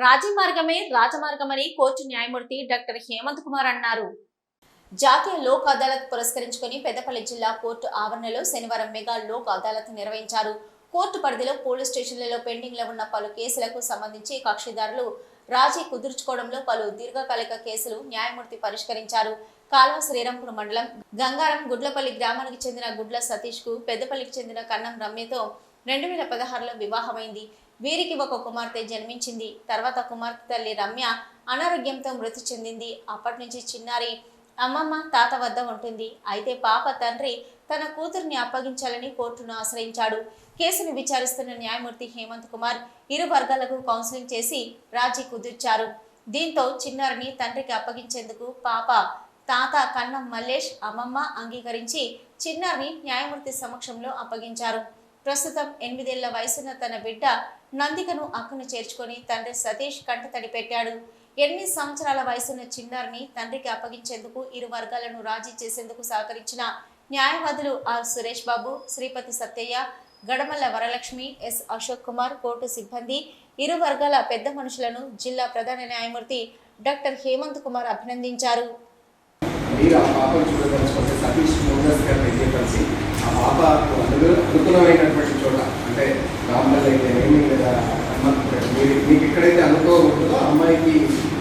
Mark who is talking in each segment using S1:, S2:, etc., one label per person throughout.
S1: రాజీ మార్గమే రాజమార్గమని కోర్టు న్యాయమూర్తి డాక్టర్ హేమంత్ కుమార్ అన్నారు. జాతీయ లోక్ అదాలత్ పురస్కరించుకొని పెద్దపల్లి జిల్లా కోర్టు ఆవరణలో శనివారం మెగా లోక్ అదాలత్ నిర్వహించారు. కోర్టు పరిధిలో పోలీస్ స్టేషన్లలో పెండింగ్లో ఉన్న పలు కేసులకు సంబంధించి కక్షిదారులు రాజీ కుదుర్చుకోవడంలో పలు దీర్ఘకాలిక కేసులు న్యాయమూర్తి పరిష్కరించారు. కాల్వ శ్రీరాంపూర్ మండలం గంగారం గుడ్లపల్లి గ్రామానికి చెందిన గుడ్ల సతీష్కు పెద్దపల్లికి చెందిన కన్నం రమ్యతో రెండు వేల పదహారులో వివాహమైంది. వీరికి ఒక కుమార్తె జన్మించింది. తర్వాత కుమార్తె తల్లి రమ్య అనారోగ్యంతో మృతి చెందింది. అప్పటి నుంచి చిన్నారి అమ్మమ్మ తాత వద్ద ఉంటుంది. అయితే పాప తండ్రి తన కూతుర్ని అప్పగించాలని కోర్టును ఆశ్రయించాడు. కేసును విచారిస్తున్న న్యాయమూర్తి హేమంత్ కుమార్ ఇరు వర్గాలకు కౌన్సిలింగ్ చేసి రాజీ కుదిర్చారు. దీంతో చిన్నారిని తండ్రికి అప్పగించేందుకు పాప తాత కన్నం మల్లేష్ అమ్మమ్మ అంగీకరించి చిన్నారిని న్యాయమూర్తి సమక్షంలో అప్పగించారు. ప్రస్తుతం ఎనిమిదేళ్ళ వయసున్న తన బిడ్డ నందికను అక్కను చేర్చుకొని తండ్రి సతీష్ కంటతడి పెట్టాడు ఎన్ని సంవత్సరాల వయసున్న చిన్నారిని తండ్రికి అప్పగించేందుకు ఇరు వర్గాలను రాజీ చేసేందుకు సహకరించిన న్యాయవాదులు R Suresh Babu Sripathi Satyaiah Gadamalla Varalakshmi S Ashok Kumar court సిబ్బంది ఇరు వర్గాల పెద్ద మనుషులను జిల్లా ప్రధాన న్యాయమూర్తి డాక్టర్ హేమంత్ కుమార్ అభినందించారు.
S2: ఆ పాప అనుకూలమైనటువంటి చోట అంటే రాంబల్ అయితే ఏమి లేదా? అమ్మ- మీరు మీకు ఎక్కడైతే అనుభవం ఉంటుందో అమ్మాయికి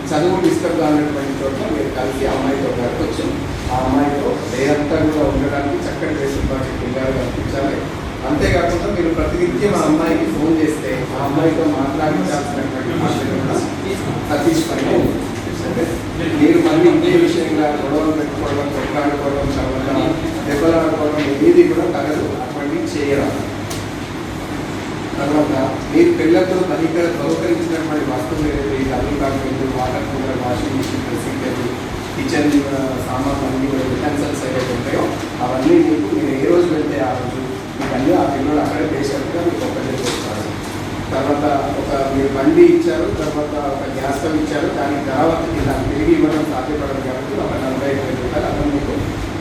S2: చదువు డిస్టర్బ్ కానటువంటి చోట మీరు కలిసి అమ్మాయితో గడపచ్చు. ఆ అమ్మాయితో డే కూడా ఉండడానికి చక్కటి వెసులుబాటు పిల్లలు కల్పించాలి అంతేకాకుండా మీరు ప్రతినిత్యం ఆ అమ్మాయికి ఫోన్ చేస్తే ఆ అమ్మాయితో మాట్లాడించాల్సినటువంటి బాధ్యత కూడా సతీష్ మీరు మళ్ళీ ఇదే విషయంగా గొడవలు పెట్టుకోవడం కొట్లాడుకోవడం తర్వాత దెబ్బలాడుకోవడం ఏది కూడా తగదు. అటువంటి చేయరాదు. తర్వాత మీరు పిల్లలతో బహికర బహుకరించినటువంటి వస్తువులు ఏదైతే ఈ డబ్బులు కాకుండా water cooler washing machine dressing table kitchen సామాన్లు అన్ని కూడా యుటెన్సిల్స్ ఏవైతే ఉంటాయో అవన్నీ మీకు మీరు ఏ రోజు వెళ్తే ఆ రోజు మీకు అన్నీ ఆ పిల్లలు అక్కడే పేషెంట్గా మీకు ఒక్కటే చూస్తారు తర్వాత ఒక మీరు బండి ఇచ్చారు తర్వాత ఒక గ్యాస్ స్టవ్ ఇచ్చారు దానికి తర్వాత దాన్ని తిరిగి ఇవ్వడం సాధ్యపడదు కాబట్టి ఒక నలభై ఐదు రూపాయలు అతను మీకు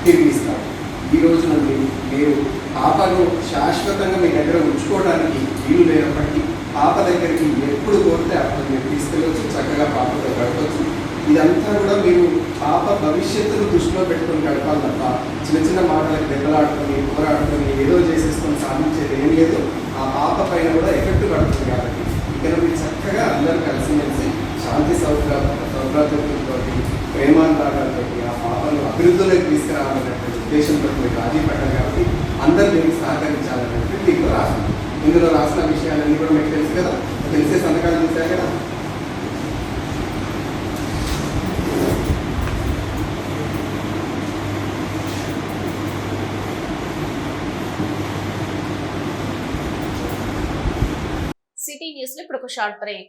S2: తిరిగి ఇస్తారు. ఈ రోజు నుండి మీరు పాపను శాశ్వతంగా మీ దగ్గర ఉంచుకోవడానికి వీలు లేనప్పటికీ పాప దగ్గరికి ఎప్పుడు కోరితే అప్పుడు మీరు తీసుకెళ్ళవచ్చు చక్కగా పాపతో గడపచ్చు ఇదంతా కూడా మీరు పాప భవిష్యత్తును దృష్టిలో పెట్టుకొని గడపాలి తప్ప చిన్న చిన్న మాటలకు దెబ్బలాడుకొని పోరాడుకొని ఏదో చేసేసుకొని సాధించేది ఏం లేదు. ఆ పాప పైన కూడా ఎఫెక్ట్ పడుతుంది కాబట్టి ఇక్కడ మీరు చక్కగా అందరూ కలిసిమెలిసి శాంతి సౌకర్య సౌకర్యంతో ప్రేమానురాగాలతో ఆ పాపను అభివృద్ధిలోకి తీసుకురావాలనేటువంటి ఉద్దేశంతో మీరు రాజీ పడ్డారు కాబట్టి అందరూ దీనికి సహకరించాలనేటువంటి దీంట్లో రాసింది ఇందులో రాసిన విషయాలన్నీ కూడా మీకు తెలుసు కదా? తెలిసే సంతకాలు చేశారు కదా?
S1: సిటీ న్యూస్లో ఇప్పుడు ఒక షార్ట్ బ్రేక్.